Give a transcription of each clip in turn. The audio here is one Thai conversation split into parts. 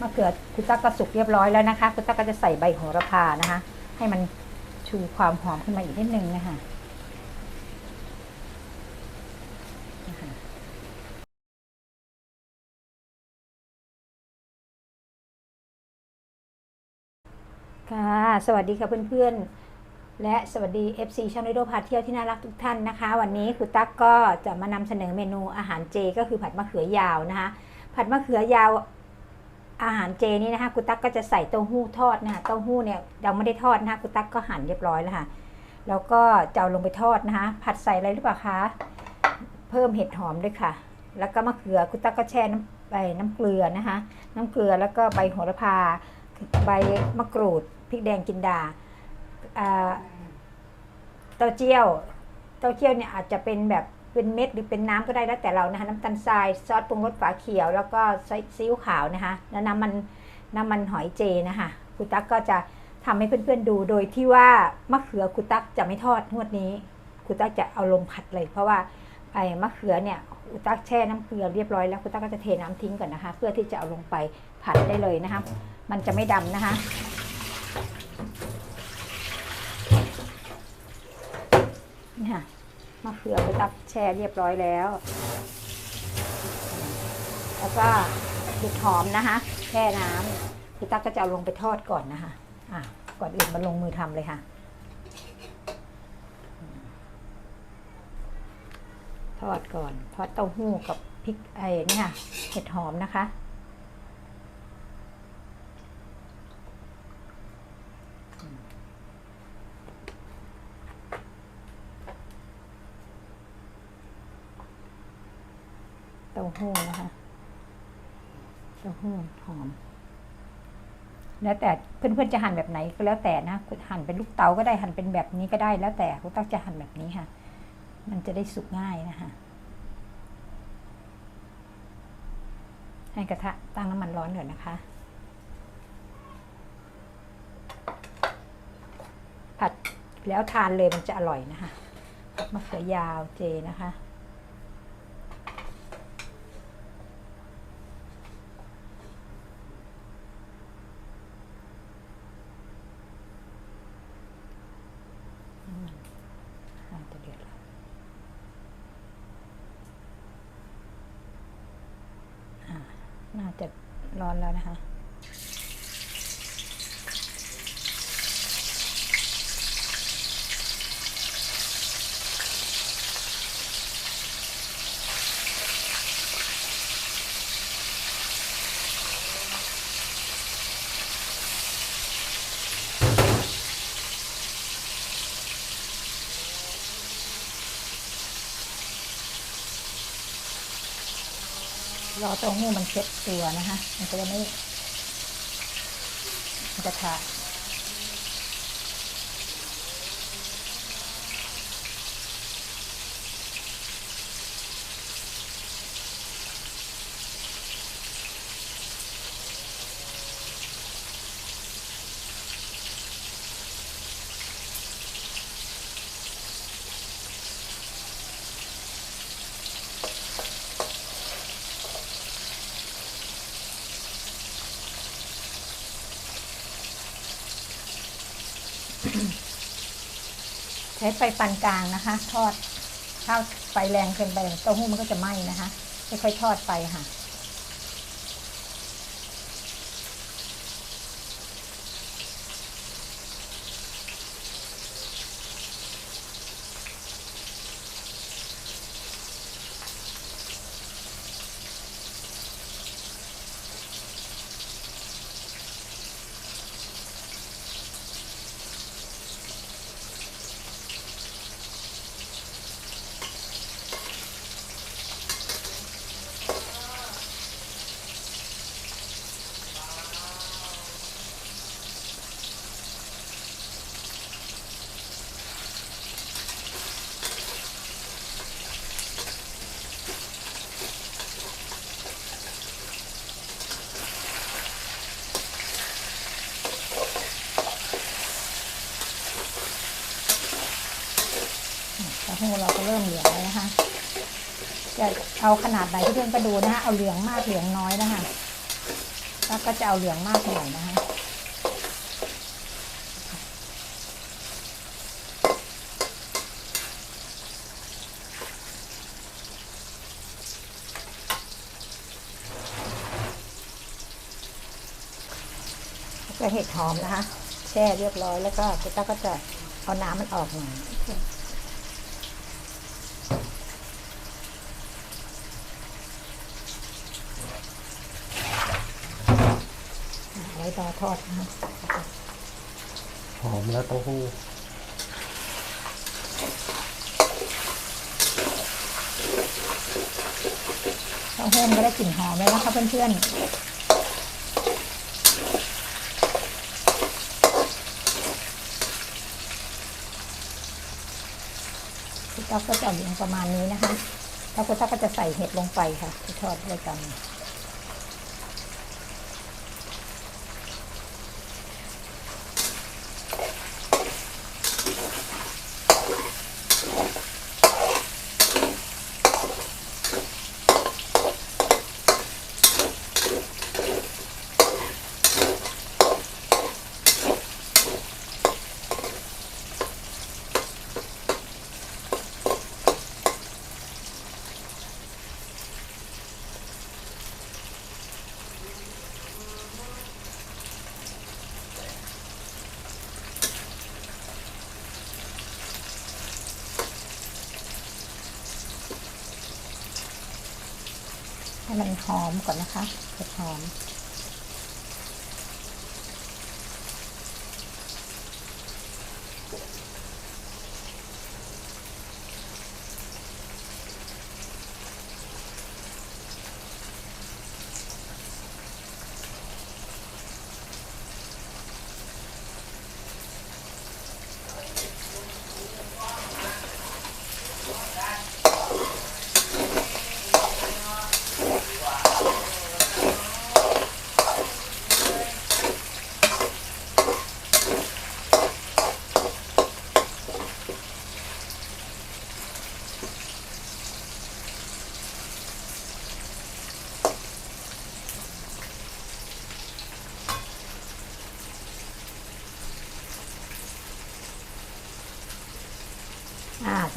มะเขือคุณตั๊กก็สุกเรียบร้อยแล้วนะคะ คุณตั๊กก็จะใส่ใบโหระพานะคะ ให้มันชูความหอมขึ้นมาอีกนิดนึงนะคะค่ะ สวัสดีค่ะเพื่อนๆ และสวัสดี FC ช่องไดโดพาเที่ยวที่น่ารักทุกท่านนะคะ วันนี้ครูตั๊กก็จะมานำเสนอเมนูอาหารเจ ก็คือผัดมะเขือยาวนะคะ ผัดมะเขือยาว อาหารเจนี้นะคะครูตั๊กก็จะใส่เต้าหู้ทอดนะคะเต้าหู้เนี่ยยังไม่ได้ทอดนะคะครูตั๊กก็หั่นเรียบร้อยแล้วค่ะ แล้วก็จะเอาลงไปทอดนะคะ ผัดใส่อะไรหรือเปล่าคะ เพิ่มเห็ดหอมด้วยค่ะ แล้วก็มะเขือครูตั๊กก็แช่น้ำไปน้ำเกลือนะคะ น้ำเกลือแล้วก็ใบโหระพา ใบมะกรูดพริกแดงจินดาอ่าเต้าเจี้ยว เต้าเจี้ยวเนี่ยอาจจะเป็นแบบ เป็นเม็ดหรือเป็นน้ำก็ได้แล้วแต่เรานะคะน้ำตาลทรายซอสปรุงรสฝาเขียว แล้วก็ซีซีอิ๊วขาวนะคะ แล้วน้ำมันน้ำมันหอยเจนะคะคุณตั๊กก็จะทำให้เพื่อนๆดูโดยที่ว่ามะเขือคุณตั๊กจะไม่ทอดงวดนี้คุณตั๊กจะเอาลงผัดเลย เพราะว่าไอ้มะเขือเนี่ยคุณตั๊กแช่น้ำเกลือเรียบร้อยแล้วคุณตั๊กก็จะเทน้ำทิ้งก่อนนะคะ เพื่อที่จะเอาลงไปผัดได้เลยนะคะมันจะไม่ดำนะคะนี่ค่ะ มะเขือไปตักแช่เรียบร้อยแล้ว แล้วก็เห็ดหอมนะคะแช่น้ำพี่ตักก็จะเอาลงไปทอดก่อนนะคะอะก่อนอื่นมาลงมือทำเลยค่ะ ทอดก่อนทอดเต้าหู้กับพริกไอ้นี่ค่ะเห็ดหอมนะคะ หู้นะคะเต้าหู้หอม แล้วแต่เพื่อนๆจะหั่นแบบไหนก็แล้วแต่นะหั่นเป็นลูกเต๋าก็ได้หั่นเป็นแบบนี้ก็ได้แล้วแต่คุณตั๊กจะหั่นแบบนี้ค่ะ มันจะได้สุกง่ายนะคะให้กระทะตั้งน้ำมันร้อนก่อนนะคะ ผัดแล้วทานเลยมันจะอร่อยนะคะมะเขือยาวเจนะคะ น่าจะเดือดแล้วอ่า จะร้อนแล้วนะคะ รอเต้าหู้มันเช็ดตัวนะคะ มันจะไม่มันจะขาด ใช้ไฟปานกลางนะคะ ทอดถ้าไฟแรงเกินไปเต้าหู้มันก็จะไหม้นะคะค่อยๆทอดไปค่ะ เต้าหู้เราก็เริ่มเหลืองแล้วนะคะ จะ เอาขนาดไหนที่เพื่อนก็ดูนะคะเอาเหลืองมากเหลืองน้อยนะคะแล้วก็จะเอาเหลืองมากหน่อยนะคะแล้วก็เห็ดหอมนะคะ แช่เรียบร้อยแล้วก็เจ๊ต้าก็จะเอาน้ำมันออกหน่อย เอาไว้รอทอดนะคะหอมและเต้าหู้เต้าหู้มันก็ได้กลิ่นหอมเลยนะคะเพื่อนๆพี่ต๊อกก็จะเอาอย่างประมาณนี้นะคะ แล้วคุณต๊อกก็จะใส่เห็ดลงไปค่ะที่ทอดด้วยกัน ให้มันหอมก่อนนะคะเห็ดหอม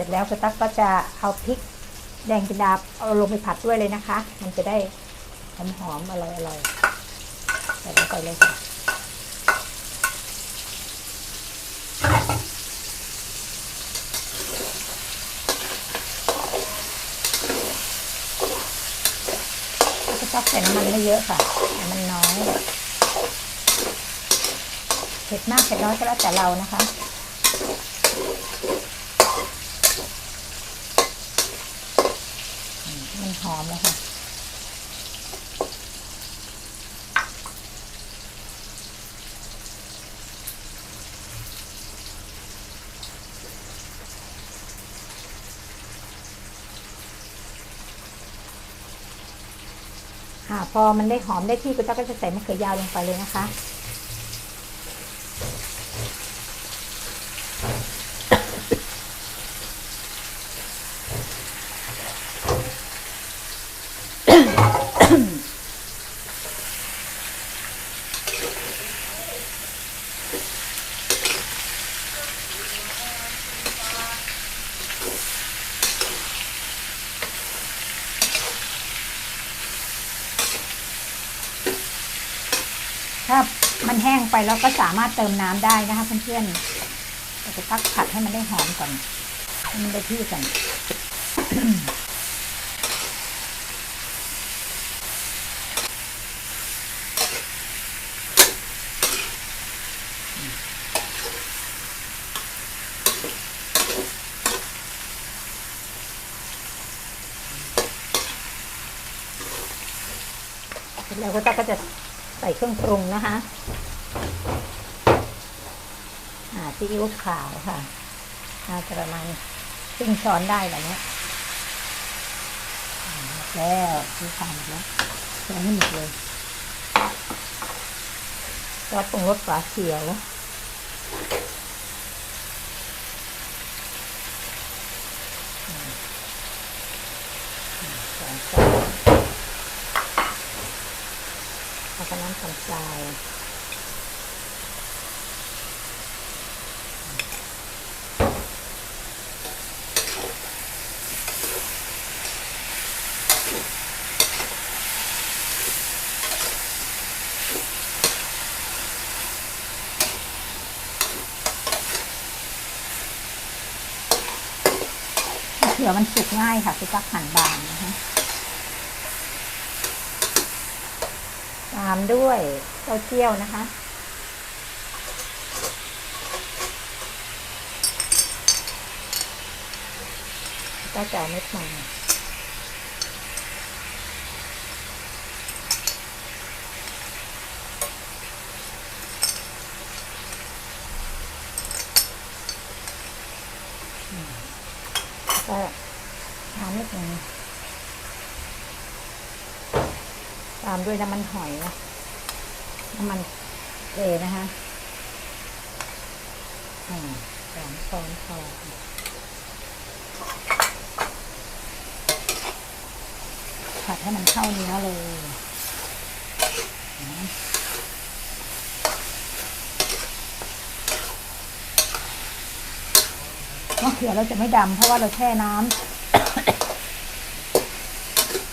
ร็จแล้วคุณตั๊กก็จะเอาพริกแดงจินดาเอาลงไปผัดด้วยเลยนะคะ มันจะได้หอมหอมๆอร่อยอร่อยใส่ลงไปเลยค่ะก็ชอบใส่น้ำมันไม่เยอะค่ะน้ำมันน้อยเผ็ดมากเผ็ดน้อยก็แล้วแต่เรานะคะ มัน หอมแล้วค่ะค่ะพอมันได้หอมได้ที่คุณตั๊กก็จะใส่มะเขือยาวลงไปเลยนะคะ ถ้ามันแห้ง ไปแล้วก็สามารถเติมน้ำได้นะคะเพื่อนๆเราจะตักผัดให้มันได้หอมก่อนให้มันได้ที่ก่อนแล้วก็จะใส่เครื่องปรุงนะคะ อ่า ซีอิ๊วขาวค่ะน่าจะประมาณครึ่งช้อนได้แบบนี้แล้วซีอิ๊วามแล้วใส่ให้หมดเลยซอสปรุงรสฝาเขียวสองช้อนแล้วก็น้ำทำทราย อมันสุกง่ายค่ะคือตักหั่นบางนะคะตามด้วยเต้าเจี้ยวนะคะ ก็จะเอาเม็ดมันอืมก็น้ำนิดนึงตาม ด้วยน้ำมันหอยนะน้ำมันเลนะคะอ่าสองช้อนพอผัดให้มันเข้าเนื้อเลยมะเขือเราจะไม่ดำเพราะว่าเราแช่น้ำ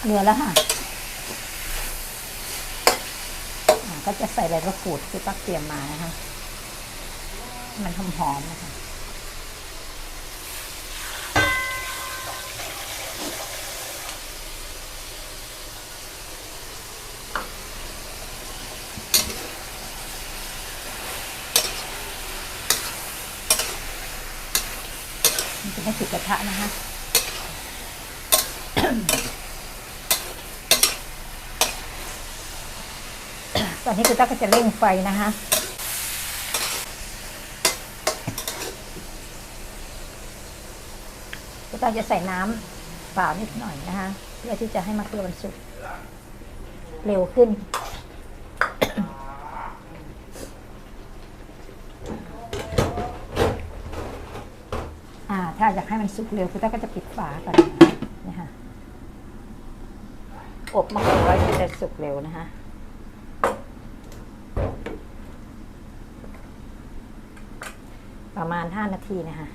เหลือแล้วค่ะอ่า ก็จะใส่ใบมะกรูดที่ปักเตรียมมานะคะ มันหอมๆนะคะมันจะไม่ติดกระทะนะคะ ต อนนี้คุณตั๊กก็จะเร่งไฟนะคะคุณตั๊กจะใส่น้ำเปล่านิดหน่อยนะคะเพื่อที่จะให้มะเขือมันสุกเร็วขึ้นถ้าอยากให้มันสุกเร็วคุณต้าก็จะปิดฝาก่อนนะคะอบมะเขือไว้จะสุกเร็วนะคะ ประมาณ 5 นาทีนะคะ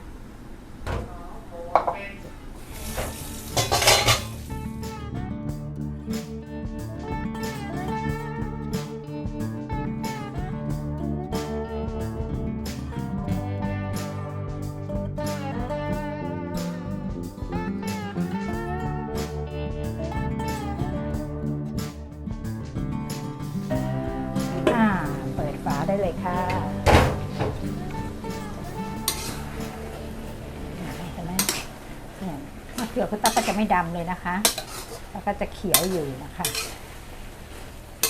ไม่ดำเลยนะคะ แล้วก็จะเขียวอยู่นะคะ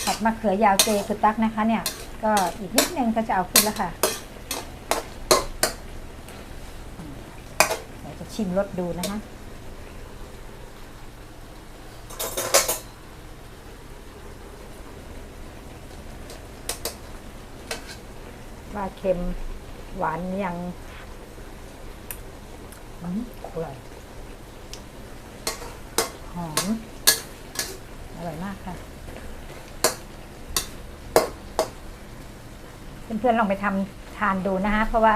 ผัดมะเขือยาวเจคุณตั๊กนะคะ เนี่ย ก็อีกนิดนึงก็จะเอาขึ้นแล้วค่ะเดี๋ยวจะชิมรสดูนะคะว่าเค็มหวานยังอืมอร่อย หอม อร่อยมากค่ะ เพื่อนๆลองไปทำทานดูนะคะ เพราะว่า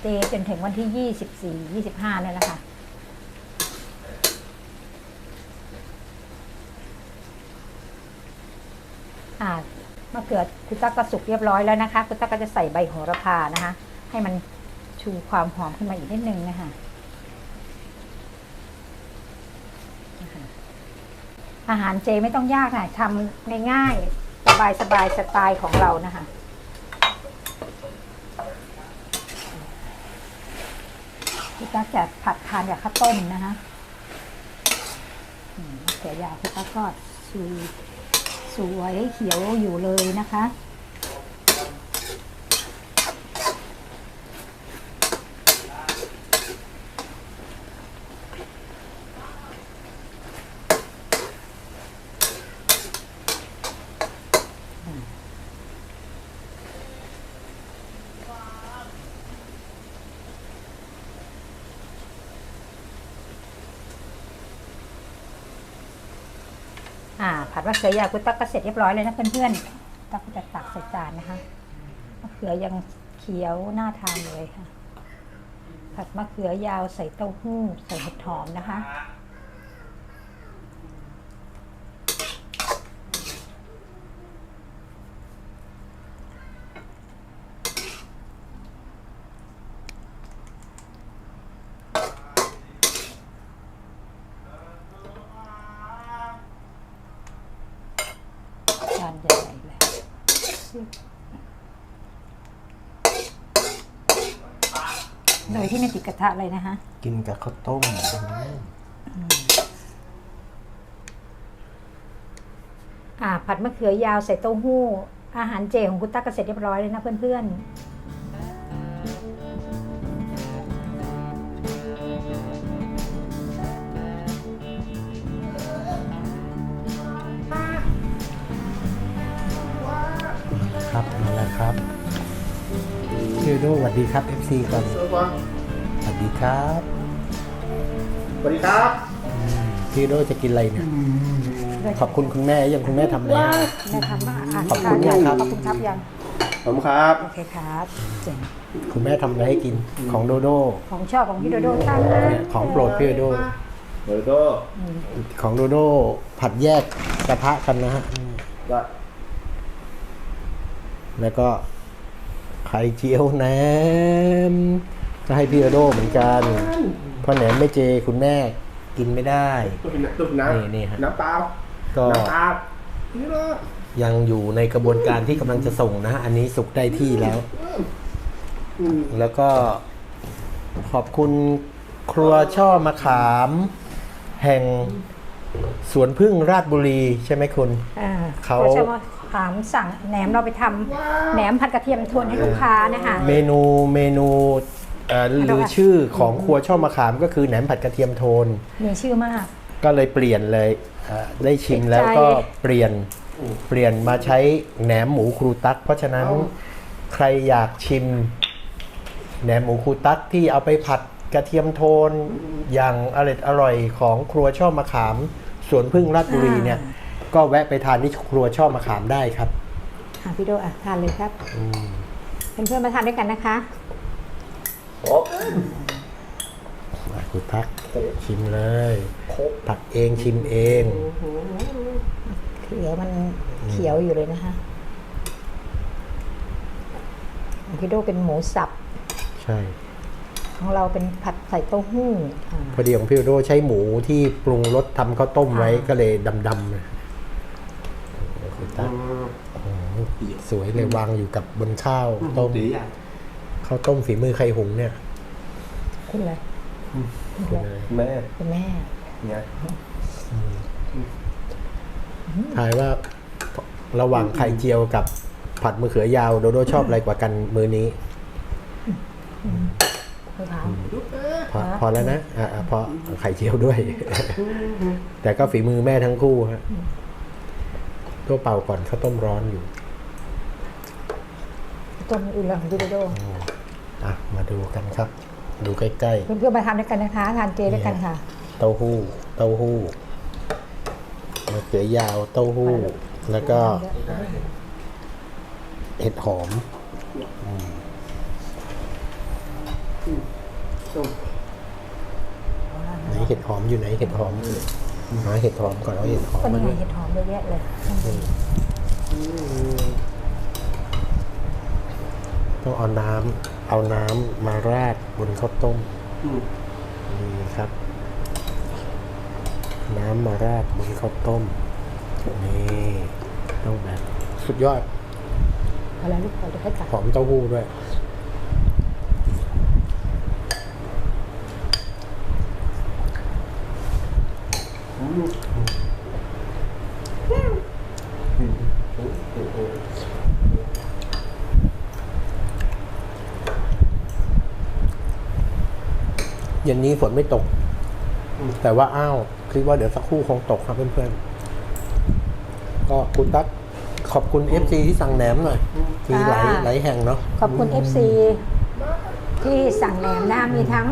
เจจนถึงวันที่ยี่สิบสี่ยี่สิบห้านี่แหละค่ะมะเขือคุณตั๊กก็สุกเรียบร้อยแล้วนะคะ คุณตั๊กก็จะใส่ใบโหระพานะคะ ให้มันชูความหอมขึ้นมาอีกนิดนึงนะคะ อาหารเจไม่ต้องยากค่ะทำง่ายๆ สบายๆสไตล์ของเรานะคะคุณตั๊กจะผัดทานกับข้าวต้มนะคะเสียยาวคุณตั๊กก็สวยสวยเขียวอยู่เลยนะคะ อ่า ผัดมะเขือยาวกุตักก็เสร็จเรียบร้อยเลยนะเพื่อนๆตักก็จะตักใส่จานนะคะมะเขือยังเขียวน่าทานเลยค่ะ ผัดมะเขือยาวใส่เต้าหู้ใส่เห็ดหอมนะคะ จานใหญ่ๆเลย โดยที่ไม่ติดกระทะเลยนะคะกินกับข้าวต้มอ่าผัดมะเขือยาวใส่เต้าหู้ อาหารเจของคุณตั๊กก็เสร็จเรียบร้อยเลยนะเพื่อนๆ ครับพี่โดสวัสดีครับ FC ก่อนสวัสดีครับสวัสดีครับพี่โดจะกินอะไรเนี่ย ขอบคุณคุณแม่ยังคุณแม่ทำอะไรให้ได้ทำอาหารขอบคุณทานครับ ขอบคุณครับยังผมครับ โอเคครับเจ๋งคุณแม่ทำอะไรให้กินของโดโดของชอบของพี่โดโดตั้งนะเนี่ยของโปรดพี่โดโดเบอร์โดของโดโดผัดแยกกระทะกันนะฮะก็ แล้วก็ไข่เจียวแหนมก็ให้พี่โดโดเหมือนกันเพราะแหนมไม่เจคุณแม่กินไม่ได้ตุกน้ำตุกน้นี่นี่ฮะำน้ำเปล่าก็น้ำเปล่านี่เลยยังอยู่ในกระบวนการที่กำลังจะส่งนะฮะอันนี้สุกได้ที่แล้ว อืมแล้วก็ขอบคุณครัวช่อมะขาม แห่งสวนพึ่งราชบุรีใช่ไหมคุณ อ่าเขาจะมาถามสั่งแหนมเราไปทำแหนมผัดกระเทียมโทนให้ลูกค้านะคะ เมนูเมนูเอ่อหรือชื่อของครัวช่อมะขามก็คือแหนมผัดกระเทียมโทน มีชื่อมาก ก็เลยเปลี่ยนเลยเอ่อได้ชิมติดใจแล้วก็เปลี่ยนเปลี่ยนมาใช้แหนมหมูครูตัก เพราะฉะนั้นใครอยากชิม แหนมหมูครูตักที่เอาไปผัดกระเทียมโทน อย่างอร่อยอร่อยของครัวช่อมะขามสวนพึ่งราชบุรีเนี่ย ก็แวะไปทานที่ครัวช่อมะขามได้ครับอะพี่โดอะทานเลยครับเพื่อนๆมาทานด้วยกันนะคะ ครบอะครูตักชิมเลยผัดเองชิมเองเขียวมันเขียวอยู่เลยนะคะของพี่โดเป็นหมูสับ ใช่ ของเราเป็นผัดใส่เต้าหู้อ่า พอดีของพี่โดโดใช้หมูที่ปรุงรสทำข้าวต้มไว้อ่าก็เลยดำๆนะ ครูตักสวยเลยวางอยู่กับบนข้าวต้มดีอะข้าวต้มฝีมือใครหุงเนี่ย คุณเลยคุณเลยแม่คุณแม่เนี่ยทายว่าระหว่างไข่เจียวกับผัดมะเขือยาวโดโดชอบอะไรกว่ากันมือนี้คุณถามพอพอแล้วนะอ่าพอไข่เจียวด้วย แต่ก็ฝีมือแม่ทั้งคู่ฮะ ตัวเป่าก่อนข้าวต้มร้อนอยู่ต้มอื่นเลยของพี่โดโดอะมาดูกันครับ ดูใกล้เพื่อนๆมาทานด้วยกันนะคะ ทานเจด้วยกันค่ะๆเต้าหู้ เต้าหู้มะเขือยาวเต้าหู้ แล้วก็เห็ดหอมไหนเห็ดหอมอยู่ไหนเห็ดหอม หาเห็ดหอมก่อนเอาเห็ดหอมก็มานี่ไงดูเห็ดหอมเยอะแยะเลยต้องเอาน้ำเอาน้ำมาราดบนข้าวต้มอืมนี่ครับ น้ำมาราดบนข้าวต้มนี่ต้องแบบสุดยอดเอาแล้วลูกเราจะให้ตักหอมเต้าหู้ด้วย เย็นนี้ฝนไม่ตก แต่ว่าอ้าวคิดว่าเดี๋ยวสักครู่คงตกครับเพื่อนๆ ก็คุณตั๊กขอบคุณ FC ที่สั่งแหนมหน่อยมีหลายหลายแห่งเนาะขอบคุณ FC ที่สั่งแหนมนะมีทั้ง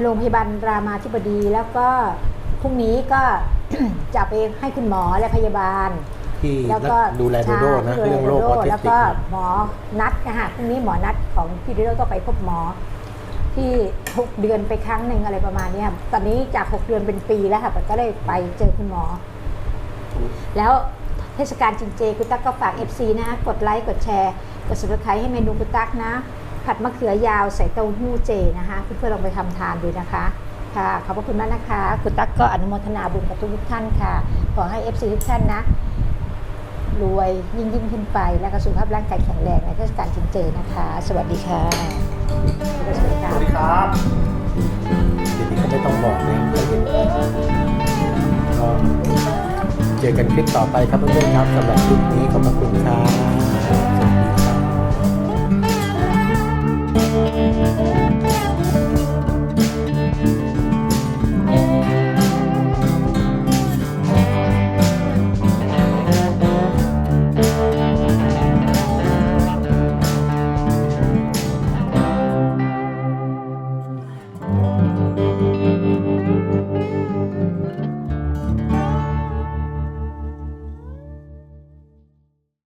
โรงพยาบาลรามาธิบดีแล้วก็ พรุ่งนี้ก็ จะไปให้คุณหมอและพยาบาล ที่แล้วก็ดูแลโดโดนะใช่เรื่องโรคออทิสแล้วติกก็นะหมอนัดนะคะพรุ่งนี้หมอนัดของพี่โดโดต้องไปพบหมอ ที่หกเดือนไปครั้งหนึ่งอะไรประมาณเนี้ยตอนนี้จากหกเดือนเป็นปีแล้วค่ะก็เลยไปเจอคุณหมอ แล้วเทศกาลจินเจคุณตั๊กก็ฝาก FC นะกดไลค์กดแชร์กด subscribe ให้เมนูคุณตั๊กนะ ผัดมะเขือยาวใส่เต้าหู้เจนะคะเพื่อนๆลองไปทำทานดูนะคะ ค่ะขอบพระคุณมากนะคะ คุณตั๊กก็อนุโมทนาบุญกับทุกท่านค่ะ ขอให้ FC ทุกท่านนะ รวยยิ่งยิ่งขึ้นไป แล้วก็สุขภาพร่างกายแข็งแรงในเทศกาลกินเจนะคะ สวัสดีค่ะสวัสดีคสวัสดีครับทีนี้ก็ไม่ต้องบอกนะก็เจอกันคลิปต่อไปครับเพื่อนๆครับสำหรับคลิปนี้ขอบพระคุณครับ Thank you.